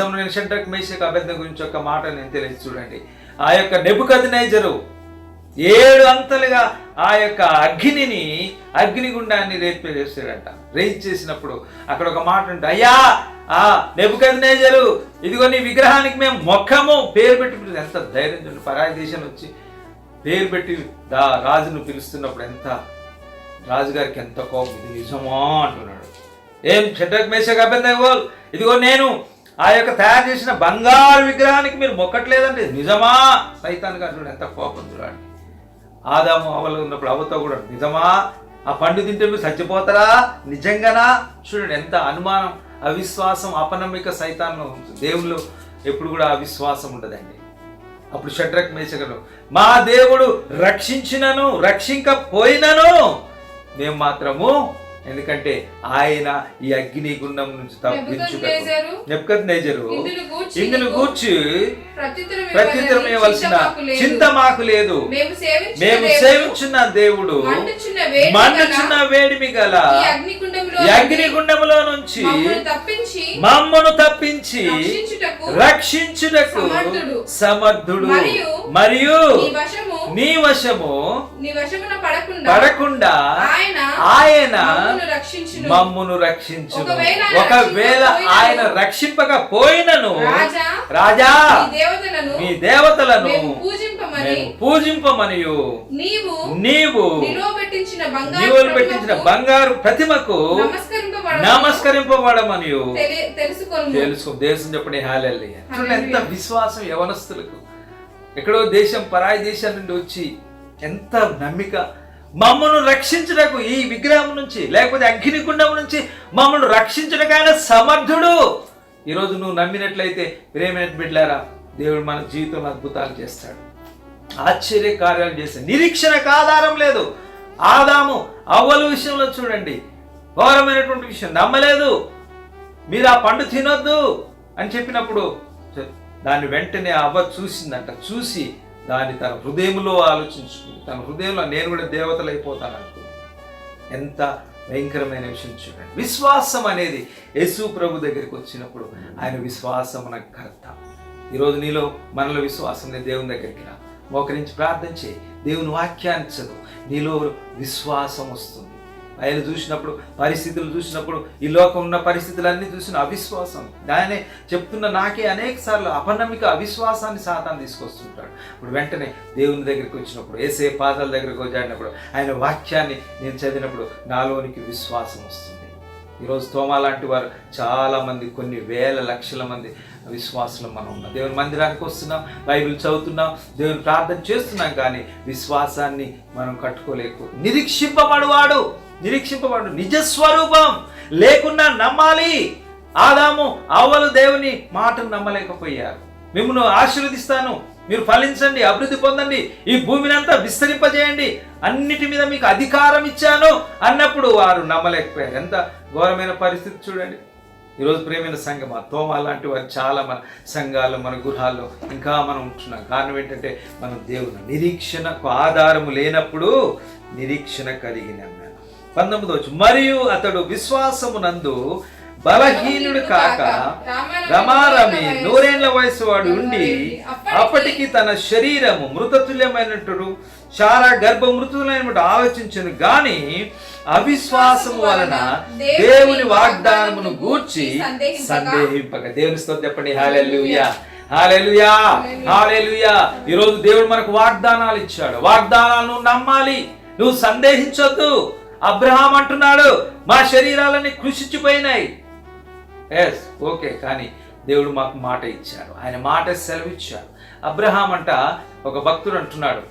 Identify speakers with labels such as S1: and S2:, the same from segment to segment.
S1: దేశంలో నేను షడ్రక్ మేషక్ అభ్యర్థన గురించి ఒక మాట నేను తెలియదు. చూడండి. ఆ యొక్క నెబుకద్ నైజరు ఏడు అంతలుగా ఆ యొక్క అగ్నిని అగ్నిగుండాన్ని చేస్తాడంట రేజ్ చేసినప్పుడు అక్కడ ఒక మాట ఉంటుంది అయ్యా ఆ డెబుకదినేజరు ఇదిగో నీ విగ్రహానికి మేము మొక్కము. పేరు పెట్టి ఎంత ధైర్యం చూడండి. పరాయి దేశం వచ్చి పేరు పెట్టి దా రాజును పిలుస్తున్నప్పుడు ఎంత రాజుగారికి ఎంత కోపం ఇది నిజమా? అంటున్నాడు. ఏం షడ్రక్ మేషక్ అభ్యంతరం ఇదిగో నేను ఆ యొక్క తయారు చేసిన బంగారు విగ్రహానికి మీరు మొక్కట్లేదండి నిజమా? సైతాన్ గారు ఎంత కోపం చూడండి. ఆదాము అవలు ఉన్నప్పుడు అవతో కూడా నిజమా? ఆ పండు తింటే మీరు చచ్చిపోతారా? నిజంగానా? చూడండి ఎంత అనుమానం అవిశ్వాసం అపనమ్మిక సైతాన్ని దేవుళ్ళు ఎప్పుడు కూడా అవిశ్వాసం ఉండదండి. అప్పుడు షడ్రక్ మేచగలు మా దేవుడు రక్షించినను రక్షింకపోయినను మేము మాత్రము ఎందుకంటే ఆయన ఈ అగ్ని గుండం నుంచి
S2: నెబుకద్నెజరు
S1: నెప్పుకద్నెజరు
S2: ఇందును గూర్చి ప్రత్యుత్తరం
S1: ఇవ్వవలసిన చింత మాకు లేదు.
S2: మేము
S1: సేవించున్న దేవుడు.
S2: మండుచున్న వేడి
S1: మండుచున్న వేడిమి గల
S2: అగ్నిగుండములో
S1: నుంచి మమ్మను తప్పించి
S2: రక్షించుటకు సమర్థుడు. మరియు నీ వశము పడకుండా
S1: పడకుండా
S2: ఆయన మమ్మును రక్షించును. ఒకవేళ
S1: ఆయన రక్షింపకపోయినను
S2: రాజా
S1: రాజా మీ దేవతలను
S2: పూజింపమని
S1: పూజింపమనియు.
S2: నీవు
S1: నీవు
S2: నిలువబెట్టించిన బంగారు
S1: ప్రతిమకు
S2: నమస్కరింపబడమని
S1: నమస్కరింపబడమనియు.
S2: తెలి- తెలుసుకొను
S1: తెలుసు దేశం చెప్పండి హాలెల్లి చూడండి ఎంత. విశ్వాసం యవనస్తులకు. ఎక్కడో దేశం పరాయి దేశం నుండి వచ్చి ఎంత నమ్మిక. మమ్మల్ని రక్షించడకు ఈ విగ్రహం నుంచి లేకపోతే అగ్నిగుండం నుంచి మమ్మల్ని రక్షించడానికి ఆయన సమర్థుడు. ఈరోజు నువ్వు నమ్మినట్లయితే ప్రేమైన బిడ్డారా దేవుడు మన జీవితంలో అద్భుతాలు చేస్తాడు. ఆశ్చర్య కార్యాలు చేసింది నిరీక్షణకు ఆధారం లేదు. ఆదాము అవ్వల విషయంలో చూడండి. ఘోరమైనటువంటి విషయం. నమ్మలేదు. మీరు ఆ పండు తినొద్దు అని చెప్పినప్పుడు దాన్ని వెంటనే అవ్వ చూసిందంట. చూసి దాన్ని తన హృదయంలో ఆలోచించుకుంది. తన హృదయంలో నేను కూడా దేవతలు అయిపోతాను అనుకుంది. ఎంత భయంకరమైన విషయం చూడండి. విశ్వాసం అనేది యేసు ప్రభు దగ్గరికి వచ్చినప్పుడు ఆయన విశ్వాసం మన కర్త. ఈరోజు నీలో మనలో విశ్వాసం దేవుని దగ్గరికి రా. మోకరించి ప్రార్థన చేయి. దేవుని వాక్యాన్ని చదువు నీలో విశ్వాసం వస్తుంది. ఆయన చూసినప్పుడు పరిస్థితులు చూసినప్పుడు ఈ లోకం ఉన్న పరిస్థితులన్నీ చూసిన అవిశ్వాసం. దానే చెప్తున్న నాకే అనేక సార్లు అపనమ్మిక అవిశ్వాసాన్ని సాతాన్ని తీసుకొస్తుంటాడు. ఇప్పుడు వెంటనే దేవుని దగ్గరికి వచ్చినప్పుడు ఏసే పాదాల దగ్గరకు జాడినప్పుడు ఆయన వాక్యాన్ని నేను చదివినప్పుడు నాలోనికి విశ్వాసం వస్తుంది. ఈరోజు తోమా లాంటి వారు చాలామంది కొన్ని వేల లక్షల మంది విశ్వాసంలో మనం ఉన్నాం. దేవుని మందిరానికి వస్తున్నాం బైబిల్ చదువుతున్నాం దేవుని ప్రార్థన చేస్తున్నాం కానీ విశ్వాసాన్ని మనం కట్టుకోలేకు. నిరీక్షింపబడువాడు నిరీక్షింపబడు నిజస్వరూపం లేకున్నా నమ్మాలి. ఆదాము అవ్వలు దేవుని మాటను నమ్మలేకపోయారు. మిమ్మల్ని ఆశీర్వదిస్తాను. మీరు ఫలించండి అభివృద్ధి పొందండి. ఈ భూమిని అంతా విస్తరింపజేయండి. అన్నిటి మీద మీకు అధికారం ఇచ్చాను అన్నప్పుడు వారు నమ్మలేకపోయారు. ఎంత ఘోరమైన పరిస్థితి చూడండి. ఈరోజు ప్రేమైన సంఘం తోమ లాంటి వారు చాలా మన సంఘాలు మన గృహాల్లో ఇంకా మనం ఉంటున్నాం. కారణం ఏంటంటే మనం దేవుని నిరీక్షణకు ఆధారము లేనప్పుడు నిరీక్షణ కలిగిన పంతొమ్మిది వచ్చు మరియు అతడు విశ్వాసమునందు బలహీనుడు కాక రమారమి నూరేళ్ళ వయసు వాడు ఉండి అప్పటికి తన శరీరము మృతతుల్యమైనట్టు చాలా గర్భ మృతులైనట్టు ఆలోచించను. గాని అవిశ్వాసము వలన దేవుని వాగ్దానమును గూర్చి సందేహింపక. దేవుని స్తోత్రం చెప్పండి. హాలెలుయా హాలెలుయా హాలెలుయా ఈరోజు దేవుడు మనకు వాగ్దానాలు ఇచ్చాడు. వాగ్దానాలను నమ్మాలి. నువ్వు సందేహించొద్దు. అబ్రహాం అంటున్నాడు మా శరీరాలన్నీ కృషించిపోయినాయి. ఎస్ ఓకే కానీ దేవుడు మాకు మాట ఇచ్చాడు. ఆయన మాట సెలవిచ్చాడు. అబ్రహాం అంట ఒక భక్తుడు అంటున్నాడు.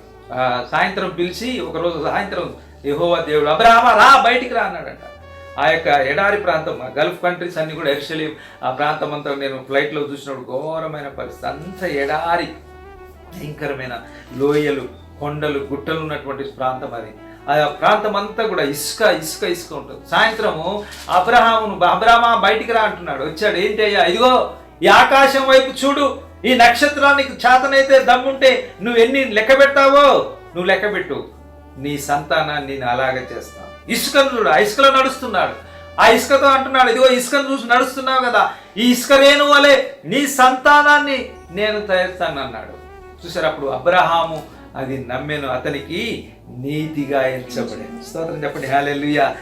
S1: సాయంత్రం పిలిచి ఒకరోజు సాయంత్రం యహోవా దేవుడు అబ్రహామ రా బయటికి రా అన్నాడంట. ఆ యొక్క ఎడారి ప్రాంతం గల్ఫ్ కంట్రీస్ అన్ని కూడా ఎర్షలీం ఆ ప్రాంతం అంతా నేను ఫ్లైట్లో చూసినప్పుడు ఘోరమైన పరిస్థితి. అంత ఎడారి భయంకరమైన లోయలు కొండలు గుట్టలు ఉన్నటువంటి ప్రాంతం అది. ఆ ప్రాంతం అంతా కూడా ఇసుక ఇసుక ఇసుక ఉంటుంది. సాయంత్రము అబ్రహామును అబ్రహమా బయటికి రా అంటున్నాడు. వచ్చాడు ఏంటి అయ్యా? ఇదిగో ఈ ఆకాశం వైపు చూడు. ఈ నక్షత్రానికి చేతనైతే దమ్ముంటే నువ్వు ఎన్ని లెక్క పెడతావో నువ్వు లెక్క పెట్టు. నీ సంతానాన్ని నేను అలాగే చేస్తాను. ఇసుకను చూడు ఆ ఇసుకలో నడుస్తున్నాడు. ఆ ఇసుకతో అంటున్నాడు ఇదిగో ఇసుకను చూసి నడుస్తున్నావు కదా. ఈ ఇసుక రేణు వలె నీ సంతానాన్ని నేను తయారుస్తాను అన్నాడు చూసారు అప్పుడు అబ్రహాము అది నమ్మెను. అతనికి నీతిగా ఎంచబడే. స్తోత్రం చెప్పండి. హాలెలుయా